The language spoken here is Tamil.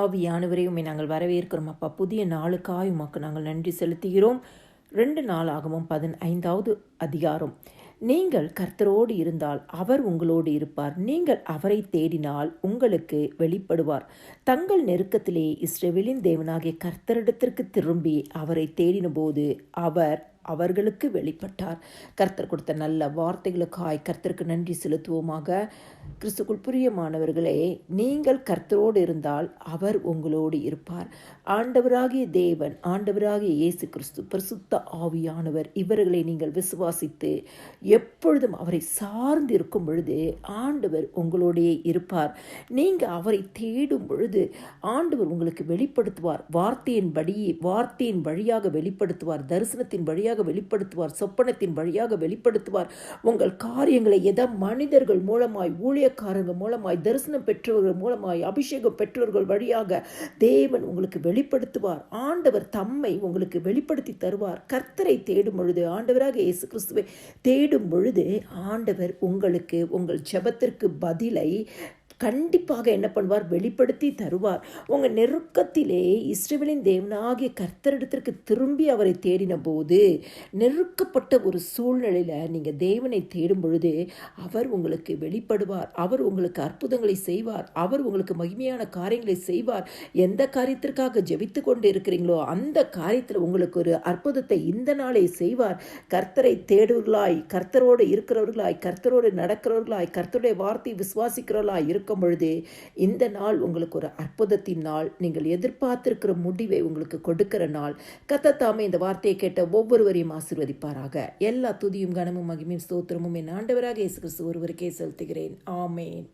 ஆவியானவரை உண்மை நாங்கள் வரவேற்கிறோம். அப்பா புதிய நாளுக்காய் உமக்கு நாங்கள் நன்றி செலுத்துகிறோம். ரெண்டு நாளாகவும் பதினைந்தாவது அதிகாரம். நீங்கள் கர்த்தரோடு இருந்தால் அவர் உங்களோடு இருப்பார். நீங்கள் அவரை தேடினால் உங்களுக்கு வெளிப்படுவார். தங்கள் நெருக்கத்திலே இஸ்ரேவேலின் தேவனாகிய கர்த்தரிடத்திற்கு திரும்பி அவரை தேடினபோது அவர் அவர்களுக்கு வெளிப்பட்டார். கர்த்தர் கொடுத்த நல்ல வார்த்தைகளுக்காய் கர்த்தருக்கு நன்றி செலுத்துவோமாக. கிறிஸ்துக்குள் பிரியமானவர்களே நீங்கள் கர்த்தரோடு இருந்தால் அவர் உங்களோடு இருப்பார். ஆண்டவராகிய தேவன் ஆண்டவராகிய இயேசு கிறிஸ்து பிரசுத்த ஆவியானவர் இவர்களை நீங்கள் விசுவாசித்து எப்பொழுதும் அவரை சார்ந்து இருக்கும் பொழுது ஆண்டவர் உங்களோடையே இருப்பார். நீங்கள் அவரை தேடும் பொழுது ஆண்டவர் உங்களுக்கு வெளிப்படுத்துவார். வார்த்தையின் படி வார்த்தையின் வழியாக வெளிப்படுத்துவார். தரிசனத்தின் வழியாக வெளிப்படுத்துவார் சொப்பனத்தின் வழியாக வெளிப்படுத்துவார். உங்கள் காரியங்களை எதா மனிதர்கள் மூலமாய் ஊழியக்காரங்க மூலமாய் தரிசனம் பெற்றவர்கள் மூலமாய் அபிஷேகம் பெற்றவர்கள் வழியாக தேவன் உங்களுக்கு வெளிப்படுத்துவார். ஆண்டவர் தம்மை உங்களுக்கு வெளிப்படுத்தி தருவார். கர்த்தரை தேடும் பொழுது ஆண்டவராக இயேசு கிறிஸ்துவை தேடும் பொழுது ஆண்டவர் உங்களுக்கு உங்கள் ஜெபத்திற்கு பதிலை கண்டிப்பாக என்ன பண்ணுவார்? வெளிப்படுத்தி தருவார். உங்கள் நெருக்கத்திலே இஸ்ரேவேலின் தேவனாகிய கர்த்தரிடத்திற்கு திரும்பி அவரை தேடின போது நெருக்கப்பட்ட ஒரு சூழ்நிலையில் நீங்கள் தேவனை தேடும் பொழுது அவர் உங்களுக்கு வெளிப்படுவார். அவர் உங்களுக்கு அற்புதங்களை செய்வார். அவர் உங்களுக்கு மகிமையான காரியங்களை செய்வார். எந்த காரியத்திற்காக ஜெபித்து கொண்டு இருக்கிறீங்களோ அந்த காரியத்தில் உங்களுக்கு ஒரு அற்புதத்தை இந்த நாளே செய்வார். கர்த்தரை தேடுவர்களாய் கர்த்தரோடு இருக்கிறவர்களாய் கர்த்தரோடு நடக்கிறவர்களாய் கர்த்தருடைய வார்த்தை விசுவாசிக்கிறவர்களாய் இருக்கும் பொழுது இந்த நாள் உங்களுக்கு ஒரு அற்புதத்தின் நாள். நீங்கள் எதிர்பார்த்திருக்கிற முடிவை உங்களுக்கு கொடுக்கிற நாள். கத்தத்தாமே இந்த வார்த்தையை கேட்ட ஒவ்வொருவரையும் ஆசிர்வதிப்பாராக. எல்லா துதியும் கனமும் மகிமையும் ஸ்தோத்திரமும் என் ஆண்டவராக இயேசு கிறிஸ்து ஒருவருக்கே செலுத்துகிறேன். ஆமேன்.